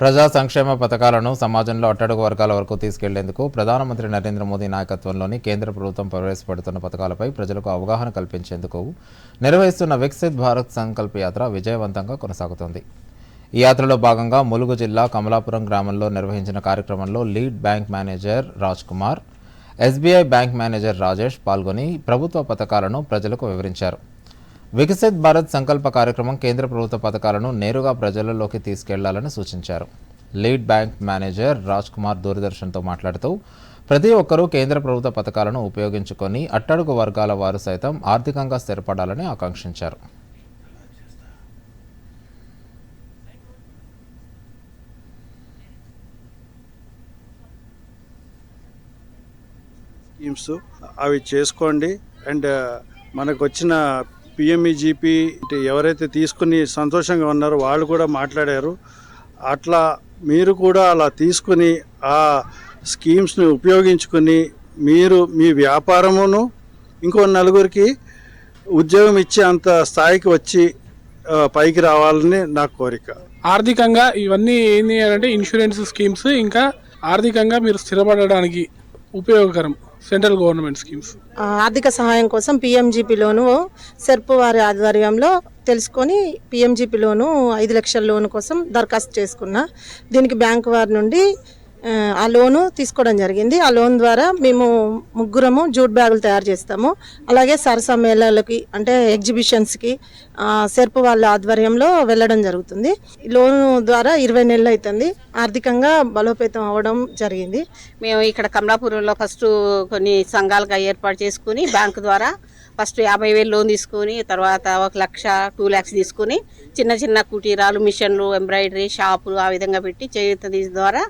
ప్రజా సంక్షేమ పథకాలను సమాజంలో అట్టడుగు వర్గాల వరకు తీసుకెళ్ళేందుకు ప్రధానమంత్రి నరేంద్ర మోదీ నాయకత్వంలోని కేంద్ర ప్రభుత్వం ప్రవేశపెడుతున్న పథకాలపై ప్రజలకు అవగాహన కల్పించేందుకు నిర్వహిస్తున్న వికసిత్ భారత్ సంకల్ప యాత్ర విజయవంతంగా కొనసాగుతోంది. ఈ యాత్రలో భాగంగా ములుగు జిల్లా కమలాపురం గ్రామంలో నిర్వహించిన కార్యక్రమంలో lead bank manager Raj Kumar SBI bank manager Rajesh పాల్గొని ప్రభుత్వ పథకాలను ప్రజలకు వివరించారు. వికసిత్ భారత్ సంకల్ప కార్యక్రమం కేంద్ర ప్రభుత్వ పథకాలను నేరుగా ప్రజలలోకి తీసుకెళ్ళాలని సూచించారు. Lead bank manager Raj Kumar దూరదర్శన్తో మాట్లాడుతూ ప్రతి ఒక్కరూ కేంద్ర ప్రభుత్వ పథకాలను ఉపయోగించుకొని అట్టడుగు వర్గాల వారు సైతం ఆర్థికంగా స్థిరపడాలని ఆకాంక్షించారు. స్కీమ్స్ అవి చేసుకోండి. అండ్ మనకు వచ్చిన పిఎంఈజీపీ ఎవరైతే తీసుకుని సంతోషంగా ఉన్నారో వాళ్ళు కూడా మాట్లాడారు. అట్లా మీరు కూడా అలా తీసుకుని ఆ స్కీమ్స్ని ఉపయోగించుకుని మీరు మీ వ్యాపారమును ఇంకో నలుగురికి ఉద్యోగం ఇచ్చే అంత స్థాయికి వచ్చి పైకి రావాలని నా కోరిక. ఆర్థికంగా ఇవన్నీ ఏంటి అంటే ఇన్సూరెన్స్ స్కీమ్స్ ఇంకా ఆర్థికంగా మీరు స్థిరపడడానికి ఉపయోగకరం. Central government schemes. ఆర్థిక సహాయం కోసం పిఎంజిపి లోను సెర్పు వారి ఆధ్వర్యంలో తెలుసుకొని పిఎంజిపి లోను ఐదు లక్షల లోను కోసం దరఖాస్తు చేసుకున్నా. దీనికి బ్యాంకు వారి నుండి ఆ, లోను తీసుకోవడం జరిగింది. ఆ లోన్ ద్వారా మేము ముగ్గురము జూట్ బ్యాగులు తయారు చేస్తాము. అలాగే సరసమేళాలకి అంటే ఎగ్జిబిషన్స్కి సెర్పు వాళ్ళ ఆధ్వర్యంలో వెళ్ళడం జరుగుతుంది. ఈ లోను ద్వారా ఇరవై నెలలు అవుతుంది ఆర్థికంగా బలోపేతం అవ్వడం జరిగింది. మేము ఇక్కడ కమలాపురంలో ఫస్ట్ కొన్ని సంఘాలుగా ఏర్పాటు చేసుకుని బ్యాంకు ద్వారా ఫస్ట్ యాభై వేలు లోన్ తీసుకొని తర్వాత ఒక లక్ష టూ ల్యాక్స్ తీసుకుని చిన్న చిన్న కుటీరాలు మిషన్లు ఎంబ్రాయిడరీ షాపులు ఆ విధంగా పెట్టి చేత ద్వారా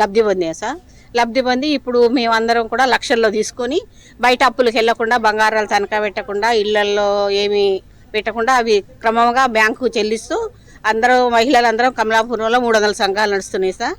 లబ్ధి పొందాం సార్. లబ్ధి పొంది ఇప్పుడు మేమందరం కూడా లక్షల్లో తీసుకొని బయట అప్పులకు వెళ్ళకుండా బంగారాలు తనఖా పెట్టకుండా ఇళ్ళల్లో ఏమి పెట్టకుండా అవి క్రమంగా బ్యాంకు చెల్లిస్తూ అందరూ మహిళలందరం కమలాపురంలో మూడు వందల సంఘాలు నడుస్తున్నాయి సార్.